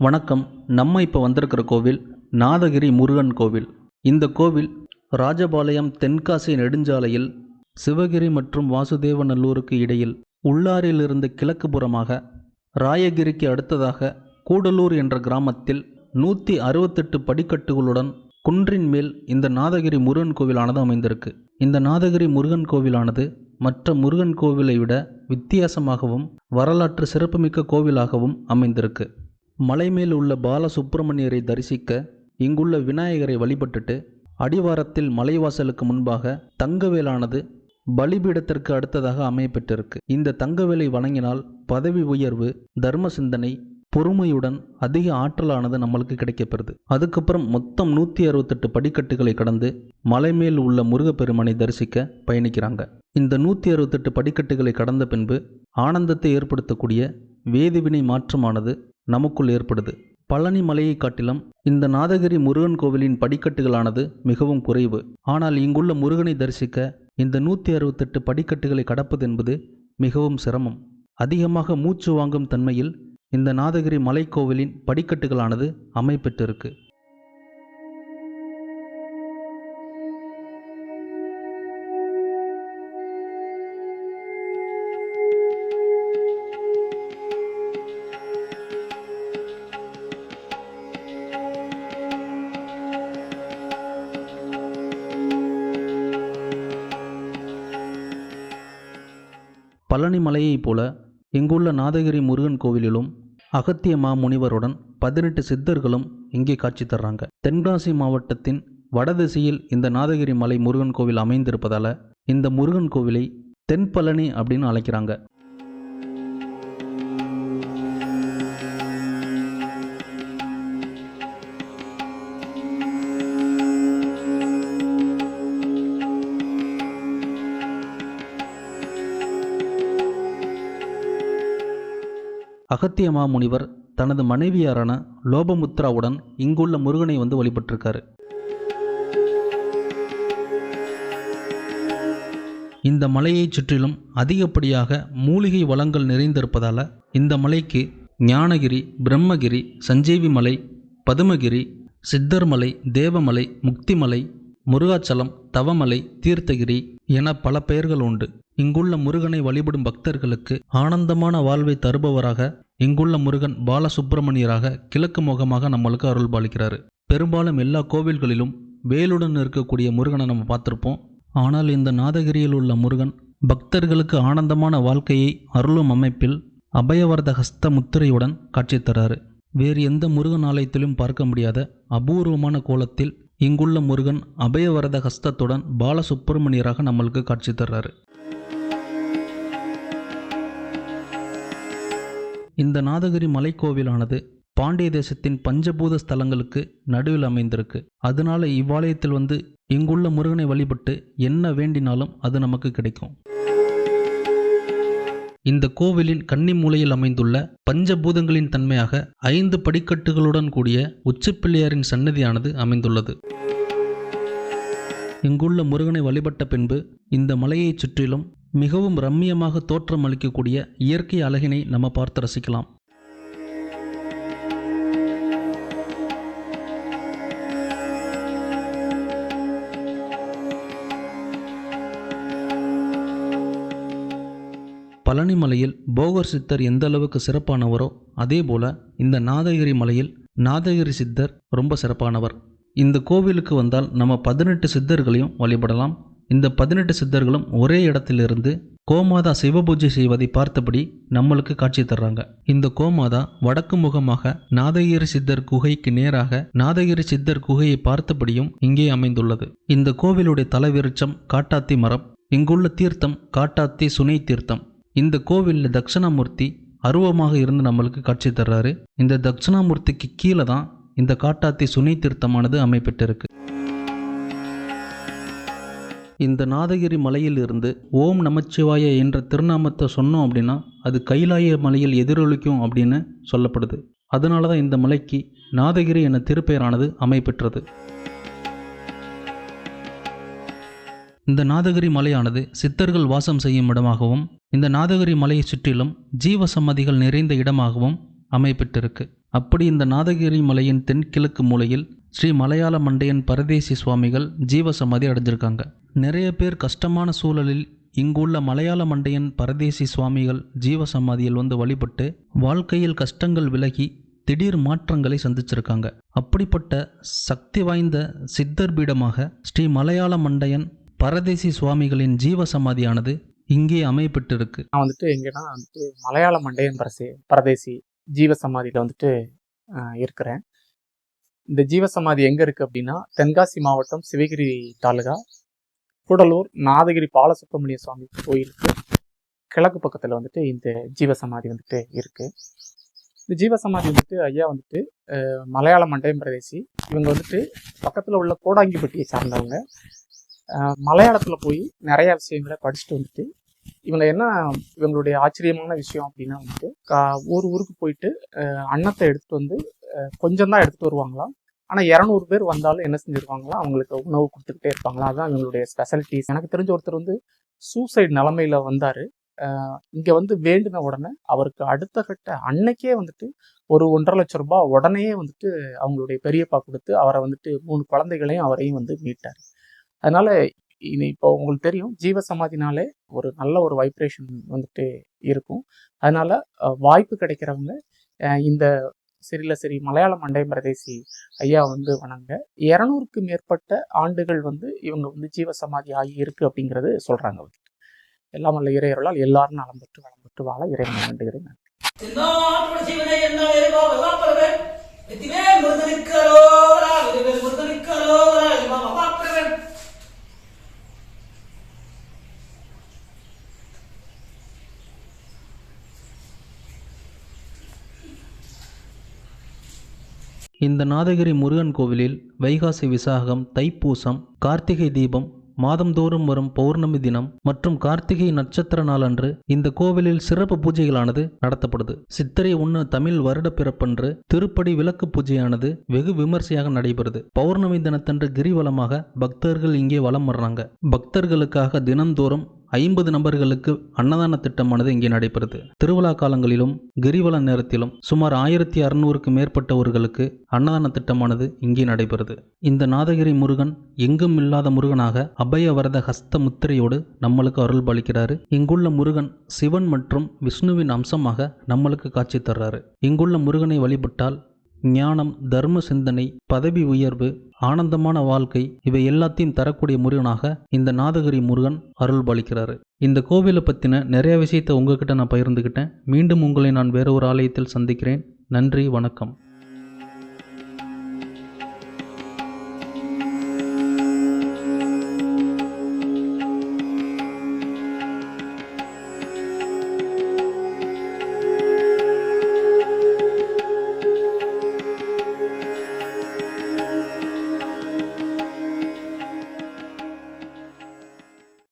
வணக்கம். நம்ம இப்போ வந்திருக்கிற கோவில் நாதகிரி முருகன் கோவில். இந்த கோவில் ராஜபாளையம் தென்காசி நெடுஞ்சாலையில் சிவகிரி மற்றும் வாசுதேவநல்லூருக்கு இடையில் உள்ளாரிலிருந்து கிழக்கு புறமாக ராயகிரிக்கு அடுத்ததாக கூடலூர் என்ற கிராமத்தில் நூற்றி அறுபத்தெட்டு படிக்கட்டுகளுடன் குன்றின் மேல் இந்த நாதகிரி முருகன் கோவிலானது அமைந்திருக்கு. இந்த நாதகிரி முருகன் கோவிலானது மற்ற முருகன் கோவிலை விட வித்தியாசமாகவும் வரலாற்று சிறப்புமிக்க கோவிலாகவும் அமைந்திருக்கு. மலை மேல் உள்ள பாலசுப்பிரமணியரை தரிசிக்க இங்குள்ள விநாயகரை வழிபட்டுட்டு அடிவாரத்தில் மலைவாசலுக்கு முன்பாக தங்கவேலானது பலிபீடத்திற்கு அடுத்ததாக அமையப்பெற்றிருக்கு. இந்த தங்கவேலை வழங்கினால் பதவி உயர்வு தர்ம சிந்தனை பொறுமையுடன் அதிக ஆற்றலானது நம்மளுக்கு கிடைக்கப்பெறுது. அதுக்கப்புறம் மொத்தம் நூற்றி அறுபத்தெட்டு படிக்கட்டுகளை கடந்து மலை மேல் உள்ள முருகப்பெருமானை தரிசிக்க பயணிக்கிறாங்க. இந்த நூற்றி அறுபத்தெட்டு படிக்கட்டுகளை கடந்த பின்பு ஆனந்தத்தை ஏற்படுத்தக்கூடிய வேதிவினை மாற்றமானது நமக்குள் ஏற்படுது. பழனி மலையை காட்டிலும் இந்த நாதகிரி முருகன் கோவிலின் படிக்கட்டுகளானது மிகவும் குறைவு. ஆனால் இங்குள்ள முருகனை தரிசிக்க இந்த நூற்றி அறுபத்தெட்டு படிக்கட்டுகளை கடப்பது என்பது மிகவும் சிரமம். அதிகமாக மூச்சு வாங்கும் தன்மையில் இந்த நாதகிரி மலைக்கோவிலின் படிக்கட்டுகளானது அமைப்பெற்றிருக்கு. பழனி மலையைப் போல இங்குள்ள நாதகிரி முருகன் கோவிலிலும் அகத்திய மாமுனிவருடன் பதினெட்டு சித்தர்களும் இங்கே காட்சி தர்றாங்க. தென்காசி மாவட்டத்தின் வடதிசையில் இந்த நாதகிரி மலை முருகன் கோவில் அமைந்திருப்பதால இந்த முருகன் கோவிலை தென்பழனி அப்படின்னு அழைக்கிறாங்க. அகத்தியமா முனிவர் தனது மனைவியாரான லோபமுத்ராவுடன் இங்குள்ள முருகனை வந்து வழிபட்டிருக்காரு. இந்த மலையைச் சுற்றிலும் அதிகப்படியாக மூலிகை வளங்கள் நிறைந்திருப்பதால் இந்த மலைக்கு ஞானகிரி பிரம்மகிரி சஞ்சீவி மலை பதுமகிரி சித்தர்மலை தேவமலை முக்திமலை முருகாச்சலம் தவமலை தீர்த்தகிரி என பல பெயர்கள் உண்டு. இங்குள்ள முருகனை வழிபடும் பக்தர்களுக்கு ஆனந்தமான வாழ்வை தருபவராக இங்குள்ள முருகன் பாலசுப்பிரமணியராக கிழக்கு முகமாக நம்மளுக்கு அருள் பாலிக்கிறாரு. பெரும்பாலும் எல்லா கோவில்களிலும் வேலுடன் இருக்கக்கூடிய முருகனை நம்ம பார்த்துருப்போம். ஆனால் இந்த நாதகிரியில் உள்ள முருகன் பக்தர்களுக்கு ஆனந்தமான வாழ்க்கையை அருளும் அமைப்பில் அபயவரத ஹஸ்த முத்திரையுடன் காட்சி தராரு. வேறு எந்த முருகன் ஆலயத்திலும் பார்க்க முடியாத அபூர்வமான கோலத்தில் இங்குள்ள முருகன் அபயவரத ஹஸ்தத்துடன் பாலசுப்பிரமணியராக நம்மளுக்கு காட்சி தர்றாரு இந்த நாதகிரி மலைக்கோவிலானது பாண்டிய தேசத்தின் பஞ்சபூத ஸ்தலங்களுக்கு நடுவில் அமைந்திருக்கு. அதனால இவ்வாலயத்தில் வந்து இங்குள்ள முருகனை வழிபட்டு என்ன வேண்டினாலும் அது நமக்கு கிடைக்கும். இந்த கோவிலின் கன்னி மூலையில் அமைந்துள்ள பஞ்சபூதங்களின் தன்மையாக ஐந்து படிக்கட்டுகளுடன் கூடிய உச்சிப்பிள்ளையாரின் சன்னதியானது அமைந்துள்ளது. இங்குள்ள முருகனை வழிபட்ட பின்பு இந்த மலையைச் சுற்றிலும் மிகவும் ரம்மியமாக தோற்றம் அளிக்கக்கூடிய இயற்கை அழகினை நம்ம பார்த்து ரசிக்கலாம். பழனிமலையில் போகர் சித்தர் எந்த அளவுக்கு சிறப்பானவரோ அதே போல இந்த நாதகிரி மலையில் நாதகிரி சித்தர் ரொம்ப சிறப்பானவர். இந்த கோவிலுக்கு வந்தால் நம்ம பதினெட்டு சித்தர்களையும் வழிபடலாம். இந்த பதினெட்டு சித்தர்களும் ஒரே இடத்திலிருந்து கோமாதா சிவபூஜை செய்வதை பார்த்தபடி நம்மளுக்கு காட்சி தர்றாங்க. இந்த கோமாதா வடக்கு முகமாக நாதகிரி சித்தர் குகைக்கு நேராக நாதகிரி சித்தர் குகையை பார்த்தபடியும் இங்கே அமைந்துள்ளது. இந்த கோவிலுடைய தலைவிருச்சம் காட்டாத்தி மரம் இங்குள்ள தீர்த்தம் காட்டாத்தி சுனை தீர்த்தம். இந்த கோவிலில் தட்சிணாமூர்த்தி அருவமாக இருந்து நம்மளுக்கு காட்சி தர்றாரு. இந்த தட்சிணாமூர்த்திக்கு கீழே தான் இந்த காட்டாத்தி சுனை தீர்த்தமானது அமைப்பெற்றிருக்கு. இந்த நாதகிரி மலையிலிருந்து ஓம் நமச்சிவாய என்ற திருநாமத்தை சொன்னோம் அப்படின்னா அது கைலாய மலையில் எதிரொலிக்கும் அப்படின்னு சொல்லப்படுது. அதனால தான் இந்த மலைக்கு நாதகிரி என திருப்பெயரானது அமைப்பெற்றது இந்த நாதகிரி மலையானது சித்தர்கள் வாசம் செய்யும் இடமாகவும் இந்த நாதகிரி மலையை சுற்றிலும் ஜீவ சம்மதிகள் நிறைந்த இடமாகவும் அமைப்பெற்றிருக்கு அப்படி இந்த நாதகிரி மலையின் தென்கிழக்கு மூலையில் ஸ்ரீ மலையாள மண்டையன் பரதேசி சுவாமிகள் ஜீவசமாதி அடைஞ்சிருக்காங்க. நிறைய பேர் கஷ்டமான சூழலில் இங்குள்ள மலையாள மண்டையன் பரதேசி சுவாமிகள் ஜீவசமாதியில் வந்து வழிபட்டு வாழ்க்கையில் கஷ்டங்கள் விலகி திடீர் மாற்றங்களை சந்திச்சிருக்காங்க. அப்படிப்பட்ட சக்தி வாய்ந்த சித்தர் பீடமாக ஸ்ரீ மலையாள மண்டையன் பரதேசி சுவாமிகளின் ஜீவசமாதியானது இங்கே அமைப்பட்டிருக்கு நான் வந்துட்டு எங்கன்னா வந்துட்டு மலையாள மண்டையன் பரசே பரதேசி ஜீவசமாதியில் வந்துட்டு இருக்கிறேன். இந்த ஜீவசமாதி எங்கே இருக்குது அப்படின்னா தென்காசி மாவட்டம் சிவகிரி தாலுகா கூடலூர் நாதகிரி பாலசுப்ரமணிய சுவாமி கோயிலுக்கு கிழக்கு பக்கத்தில் வந்துட்டு இந்த ஜீவசமாதி வந்துட்டு இருக்குது இந்த ஜீவசமாதி வந்துட்டு ஐயா வந்துட்டு மலையாள மண்டயம் பிரதேசி. இவங்க வந்துட்டு பக்கத்தில் உள்ள கோடாங்கிப்பட்டியை சார்ந்தவங்க. மலையாளத்தில் போய் நிறையா விஷயங்களை படிச்சுட்டு வந்துட்டு இவங்க என்ன இவங்களுடைய ஆச்சரியமான விஷயம் அப்படின்னா வந்துட்டு கா- ஒரு ஊருக்கு போயிட்டு அன்னத்தை எடுத்துகிட்டு வந்து கொஞ்சம் தான் எடுத்துட்டு வருவாங்களாம் ஆனால் இரநூறு பேர் வந்தாலும் என்ன செஞ்சிருவாங்களாம் அவங்களுக்கு உணவு கொடுத்துக்கிட்டே இருப்பாங்களா? அதுதான் இவங்களுடைய ஸ்பெஷாலிட்டிஸ் எனக்கு தெரிஞ்ச ஒருத்தர் வந்து சூசைட் நிலமையில் வந்தார். இங்கே வந்து வேண்டின உடனே அவருக்கு அடுத்த கட்ட அன்னைக்கே வந்துட்டு ஒரு ஒன்றரை லட்சம் ரூபாய் உடனே வந்துட்டு அவங்களுடைய பெரியப்பா கொடுத்து அவரை வந்துட்டு மூணு குழந்தைகளையும் அவரையும் வந்து மீட்டார். அதனால் இனி இப்போ உங்களுக்கு தெரியும் ஜீவ சமாதினாலே ஒரு நல்ல ஒரு வைப்ரேஷன் வந்துட்டு இருக்கும். அதனால் வாய்ப்பு கிடைக்கிறவங்க இந்த சரியில்ல சரி மலையாள மண்டை பிரதேசி ஐயா வந்து வணங்க. இரநூறுக்கு மேற்பட்ட ஆண்டுகள் வந்து இவங்க வந்து ஜீவ சமாதி ஆகி இருக்கு அப்படிங்கிறது சொல்றாங்க எல்லாம் வல்ல இறையர்களால் எல்லாரும் நலம் பெற்று வளம் பெற்று வாழ இறைவன் வேண்டுகிறேன் நன்றி இந்த நாதகிரி முருகன் கோவிலில் வைகாசி விசாகம் தைப்பூசம் கார்த்திகை தீபம் மாதந்தோறும் வரும் பௌர்ணமி தினம் மற்றும் கார்த்திகை நட்சத்திர நாளன்று இந்த கோவிலில் சிறப்பு பூஜைகளானது நடத்தப்படுது. சித்திரை ஒன்று தமிழ் வருட பிறப்பன்று திருப்படி விளக்கு பூஜையானது வெகு விமர்சையாக நடைபெறுது. பௌர்ணமி தினத்தன்று கிரிவலமாக பக்தர்கள் இங்கே வலம் வர்றாங்க. பக்தர்களுக்காக தினந்தோறும் ஐம்பது நபர்களுக்கு அன்னதான திட்டமானது இங்கே நடைபெறுது. திருவிழா காலங்களிலும் கிரிவல நேரத்திலும் சுமார் ஆயிரத்தி அறுநூறுக்கு மேற்பட்டவர்களுக்கு அன்னதான திட்டமானது இங்கே நடைபெறுது. இந்த நாதகிரி முருகன் எங்கும் இல்லாத முருகனாக அபயவரத ஹஸ்த முத்திரையோடு நம்மளுக்கு அருள் பாலிக்கிறாரு. இங்குள்ள முருகன் சிவன் மற்றும் விஷ்ணுவின் அம்சமாக நம்மளுக்கு காட்சி தர்றாரு. இங்குள்ள முருகனை வழிபட்டால் ஞானம் தர்ம சிந்தனை பதவி உயர்வு ஆனந்தமான வாழ்க்கை இவை எல்லாத்தையும் தரக்கூடிய முருகனாக இந்த நாதகிரி முருகன் அருள் பாலிக்கிறாரு இந்த கோவிலை பற்றின நிறைய விஷயத்தை உங்ககிட்ட நான் பகிர்ந்துக்கிட்டேன் மீண்டும் உங்களை நான் வேற ஒரு ஆலயத்தில் சந்திக்கிறேன். நன்றி வணக்கம்.